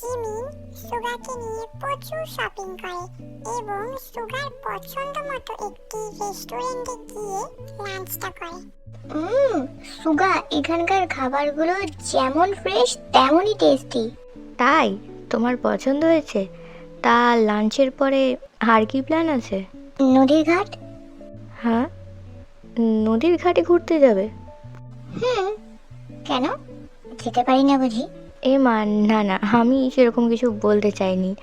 Jimin সুগাকে নিয়ে প্রচুর shopping করে এবং সুগার পছন্দ মতো একটি রেস্টুরেন্টে গিয়ে লাঞ্চটা করে। হুম সুগা এখানকার খাবারগুলো যেমন ফ্রেশ তেমনই টেস্টি তাই? তোমার পছন্দ হয়েছে? তা লাঞ্চের পরে আর কি প্ল্যান আছে? নদীর ঘাট? হ্যাঁ? নদীর ঘাটে ঘুরতে যাবে। হুম কেন? যেতে পারি না বুঝি। এ মা না না আমি সেরকম কিছু বলতে চাইনি।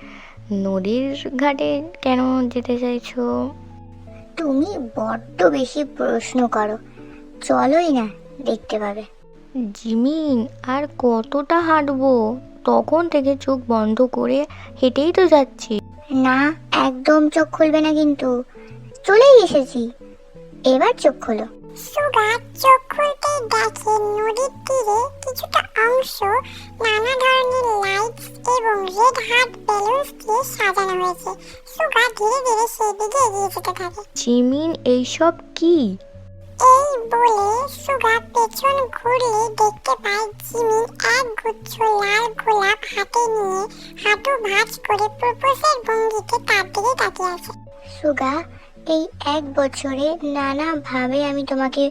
নদীর ঘাটে কেন যেতে চাইছো? তুমি বড্ড বেশি প্রশ্ন করো। চলোই না দেখতে পাবে। জিমিন আর কতটা হাঁটবো? তখন থেকে চোখ বন্ধ করে হেঁটেই তো যাচ্ছি। না একদম চোখ খুলবে না কিন্তু। চলেই এসেছি। এবার চোখ খোলো। সুগা চোখ খুলতেই দেখে নদীর তীরে কিছুটা অংশ নানা ধরনের লাইটস এবং রেড হার্ট বেলুনস দিয়ে সাজানো হয়েছে। সুগা ধীরে ধীরে সেই দিকে এগিয়ে যেতে থাকে। জিমিন এইসব কি? এই বলে সুগা পেছন ঘুরলে দেখতে পায় জিমিন এক গুচ্ছ লাল গোলাপ হাতে নিয়ে হাঁটু ভাঁজ করে প্রপোজের ভঙ্গিতে তার দিকে তাকিয়ে আছে। সুগা এই এক বছরে নানাভাবে আমি তোমাকে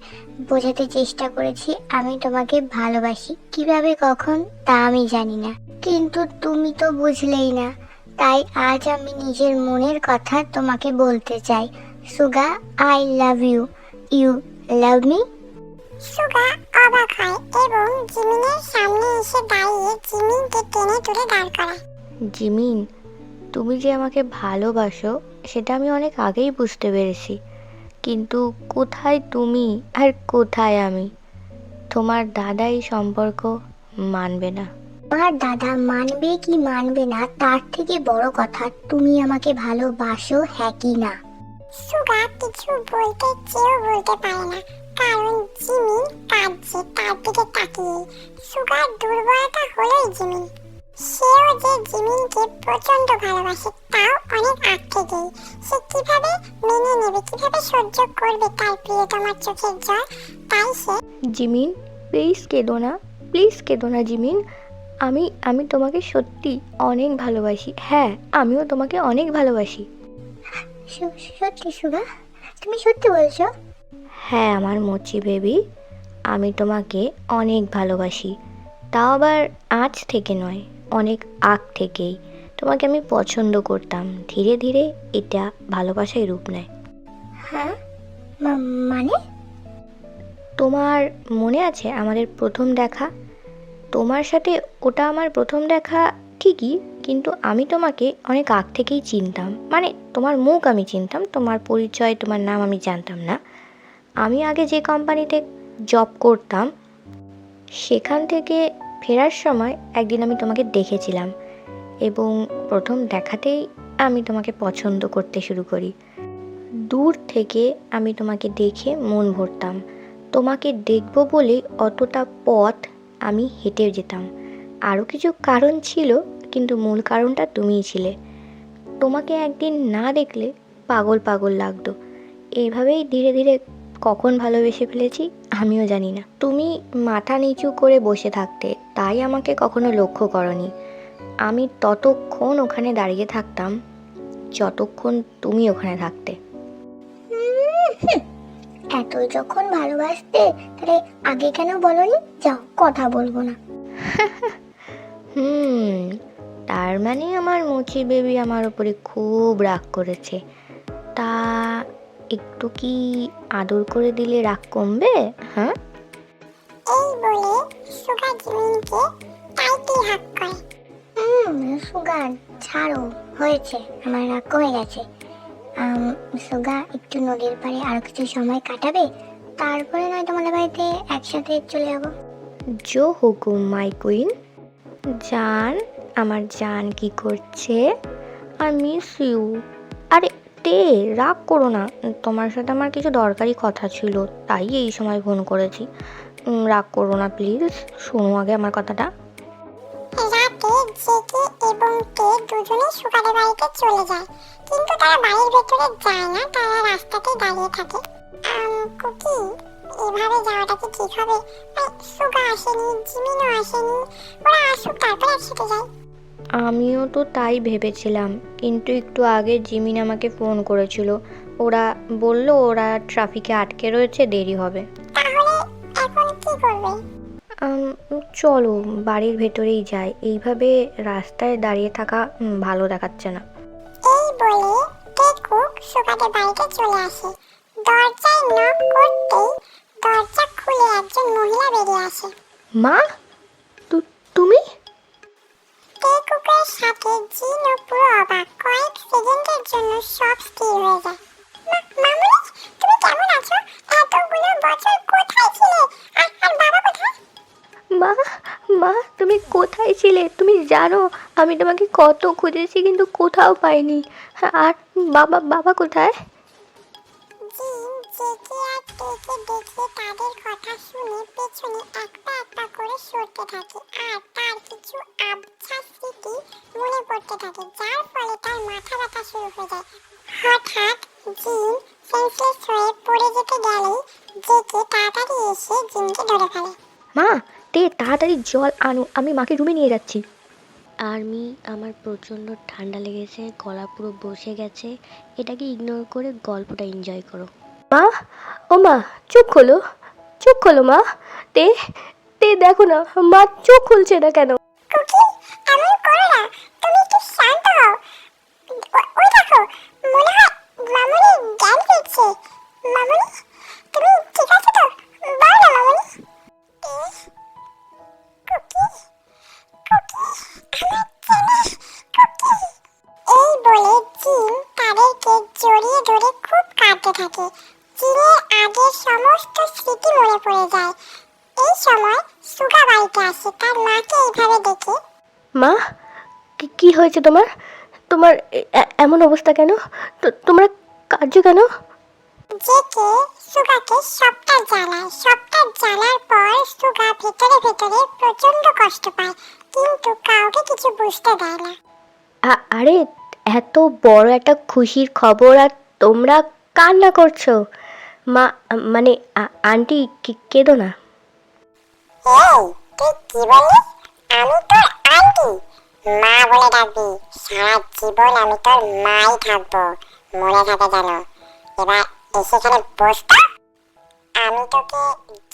বোঝাতে চেষ্টা করেছি আমি তোমাকে ভালোবাসি। কীভাবে কখন তা আমি জানি না। কিন্তু তুমি তো বুঝলেই না। তাই আজ আমি নিজের মনের কথা তোমাকে বলতে চাই। Suga I love you. You love me? Suga অবাক হয় এবং জিমিনের সামনে এসে দাঁড়িয়ে জিমিনকে টেনে তুলে দাঁড় করায়। জিমিন তুমি যে আমাকে ভালোবাসো সেটা আমি অনেক আগেই বুঝতে পেরেছি। কিন্তু কোথায় তুমি আর কোথায় আমি? তোমার দাদা এই সম্পর্ক মানবে না। আমার দাদা মানবে কি মানবে না তার থেকে বড় কথা তুমি আমাকে ভালোবাসো হ্যাঁ কি না? সুগা কিছু বলতে চেয়েও বলতে পারে না কারণ জিমিন কাঁদছে তার দিকে তাকিয়ে। সুগার দুর্বলতা হলোই জিমিন সেও যে জিমিনকে প্রচণ্ড ভালোবাসে তাও অনেক আগ থেকেই সে কীভাবে মেনে নেবে কীভাবে সহ্য করবে তার প্রিয়তমার চোখের জল তাই সে জিমিন প্লিজ কেঁদো না প্লিজ কেঁদো না জিমিন। আমি আমি তোমাকে সত্যি অনেক ভালোবাসি। হ্যাঁ আমিও তোমাকে অনেক ভালোবাসি। সত্যি সুগা তুমি সত্যি বলছো? হ্যাঁ আমার মোচি বেবি আমি তোমাকে অনেক ভালোবাসি। তাও আবার আজ থেকে নয়। অনেক আগ থেকেই। তোমাকে আমি পছন্দ করতাম। ধীরে ধীরে এটা ভালোবাসায় রূপ নেয়। হ্যাঁ? মানে? তোমার মনে আছে আমাদের প্রথম দেখা? তোমার সাথে ওটা আমার প্রথম দেখা ঠিকই কিন্তু আমি তোমাকে অনেক আগ থেকেই চিনতাম। মানে তোমার মুখ আমি চিনতাম তোমার পরিচয় তোমার নাম আমি জানতাম না। আমি আগে যে কোম্পানিতে জব করতাম সেখান থেকে ফেরার সময় একদিন আমি তোমাকে দেখেছিলাম এবং প্রথম দেখাতেই আমি তোমাকে পছন্দ করতে শুরু করি। দূর থেকে আমি তোমাকে দেখে মন ভরতাম। তোমাকে দেখব বলে অতটা পথ আমি হেঁটে যেতাম। আরও কিছু কারণ ছিল, কিন্তু মূল কারণটা তুমিই ছিলে। তোমাকে একদিন না দেখলে পাগল পাগল লাগতো। এইভাবেই ধীরে ধীরে কখন ভালোবেসে ফেলেছি আমিও জানি না। তুমি মাথা নিচু করে বসে থাকতে তাই আমাকে কখনো লক্ষ্য করনি। আমি ততক্ষণ ওখানে দাঁড়িয়ে থাকতাম যতক্ষণ তুমি ওখানে থাকতে। এত যখন ভালোবাসতে তাহলে আগে কেন বলনি? যাও কথা বলব না। হুম তার মানে আমার মুচি বেবি আমার উপরে খুব রাগ করেছে। তা একটু কি আদর করে দিলে রাগ কমবে? হ্যাঁ? এই বলে সুগা জিমিনকে টাইটলি হাত করে। হুম সুগা ছাড়ো হয়েছে আমার রাগ কমে গেছে। সুগা একটু নদীর পাড়ে আরও কিছু সময় কাটাবে তারপরে নয় তোমাদের বাড়িতে একসাথে চলে যাব। জো হুকুম মাই কুইন। জান আমার জান কি করছে? I miss you. আরে তে রাগ করো না। তোমার সাথে আমার কিছু দরকারি কথা ছিল, তাই এই সময় ফোন করেছি। রাগ করো না, প্লিজ। শোনো আগে আমার কথাটা। চলে কিন্তু তারা যায় না, তারা এভাবে যাওয়াটা কি হবে? সুগা আসেনি, জিমিনও আসেনি। ওরা আসুক, তারপর একসাথে যায় আমিও তো তাই ভেবেছিলাম কিন্তু একটু আগে জিমিন আমাকে ফোন করেছিল। ওরা বলল ওরা ট্রাফিকে আটকে রয়েছে দেরি হবে। চলো বাড়ির ভেতরেই যাই। এইভাবে রাস্তায় দাঁড়িয়ে থাকা ভালো দেখাচ্ছে না। এই বলে টেকুক সুগাদের বাড়িতে চলে আসে। দরজায় নক করতেই দরজা খুলে একজন মহিলা বেরিয়ে আসে। মা? তুমি? টেকুকের সাথে জিনও পুরো অবাক। কয়েক সেকেন্ডের জন্য সব স্থির হয়ে যায়। মামুনি তুমি কেমন আছো? এতগুলো বছর কোথায় ছিলে? আর আর বাবা কোথায়? মা মা তুমি কোথায় ছিলে? তুমি জানো আমি তোমাকে কত খুঁজেছি কিন্তু কোথাও পাইনি। আর বাবা বাবা কোথায়? জিন জেকে আর টেকে দেখে তাদের কথা শুনে পেছনে একটা একটা করে সরতে থাকে। আর তার কিছু আবছা স্মৃতি মনে পড়তে থাকে যার ফলে তার মাথা ব্যথা শুরু হয়ে যায়। হঠাৎ জিন সেন্সলেস হয়ে পড়ে যেতে গেলেই জেকে তাড়াতাড়ি এসে জিনকে ধরে ফেলে। মা তে তাড়াতাড়ি জল আনো আমি মাকে রুমে নিয়ে যাচ্ছি। আর্মি আমার প্রচণ্ড ঠান্ডা লেগেছে গলা পুরো বসে গেছে। এটাকে ইগনোর করে গল্পটা এনজয় করো। মা ও মা চোখ খোলো চোখ খোলো মা। তে তে দেখো না মা চোখ খুলছে না কেন? কুকি, এমন করো না। তুমি একটু শান্ত হও। ওই দেখো, মনে হয় জ্ঞান তুমি ঠিক তো? বলো না, মামুনি। এই বলে জিন তাদেরকে জড়িয়ে ধরে খুব কাঁদতে থাকে। সমস্ত স্মৃতি মনে পড়ে যায়। এই সময় বাড়িতে আসে তার মাকে এইভাবে দেখে? মা? কি- কি হয়েছে তোমার? তোমার এ- এ- এমন অবস্থা কেন? তো- তোমরা কার্য কেন? জেকে সুগাকে সবটা জানায়। সবটা জানার পর সুগা ভেতরে ভেতরে প্রচণ্ড কষ্ট পায় কিন্তু কাউকে কিছু বুঝতে দেয় না। আ- আরে এত বড় একটা খুশির খবর আর তোমরা কান্না করছ। মা মানে আ- আন্টি কি- কেঁদো না। এই তুই কি বললি আমি তোর আন্টি। মা বলে ডাকবি। সারা জীবন আমি তোর মাই থাকব, মনে থাকে জানো এবার এসে এখানে বসতা আমি তোকে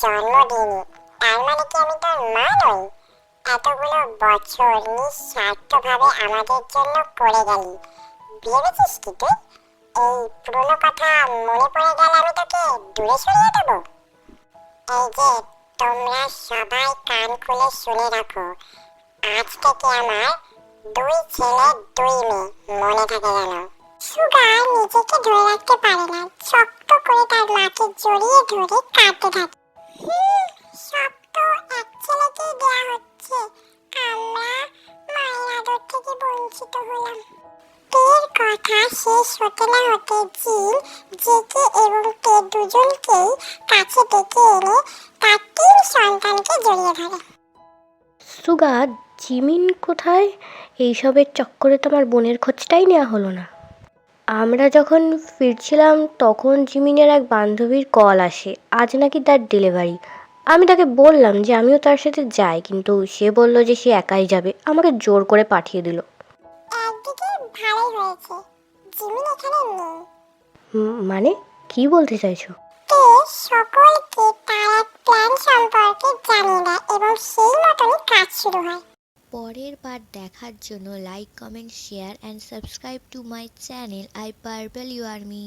জন্ম দিইনি, তার মানে কি আমি তোর মা নই? এতগুলো বছর নিঃস্বার্থভাবে আমাদের জন্য করে গেলি। ভেবেছিস কি তুই? এই পুরনো কথা মনে পড়ে গেলে আমি তোকে দূরে সরিয়ে দেবো। এই যে তোমরা সবাই কান খুলে শুনে রাখো। আজ থেকে আমার দুই ছেলে, দুই মেয়ে, মনে থাকে যেন। সুগা নিজেকে ধরে রাখতে পারে না, শক্ত করে তার মাকে জড়িয়ে ধরে কাঁদতে থাকে। সব তো এক ছেলেকেই দেয়া হচ্ছে। কথা শেষ হতে না হতে জিন জেকে এবং তে দুজনকেই কাছে ডেকে এনে তার তিন সন্তানকে জড়িয়ে ধরে। সুগা জিমিন কোথায়? এইসবের চক্করে তোমার বোনের খোঁজটাই নেওয়া হলো না। আমরা যখন ফিরছিলাম তখন জিমিনের এক বান্ধবীর কল আসে। আজ নাকি তার ডেলিভারি। আমি তাকে বললাম যে আমিও তার সাথে যাই কিন্তু সে বলল যে সে একাই যাবে। আমাকে জোর করে পাঠিয়ে দিল। একদিকে ভালোই হয়েছে জিমিন এখানে নেই। মানে? কি বলতে চাইছো? কে? সকলকে তার এক প্ল্যান সম্পর্কে জানিয়ে দেয় এবং সেই মতনই কাজ শুরু হয়। পরের পার্ট দেখার জন্য like comment share and subscribe to my channel I purple you army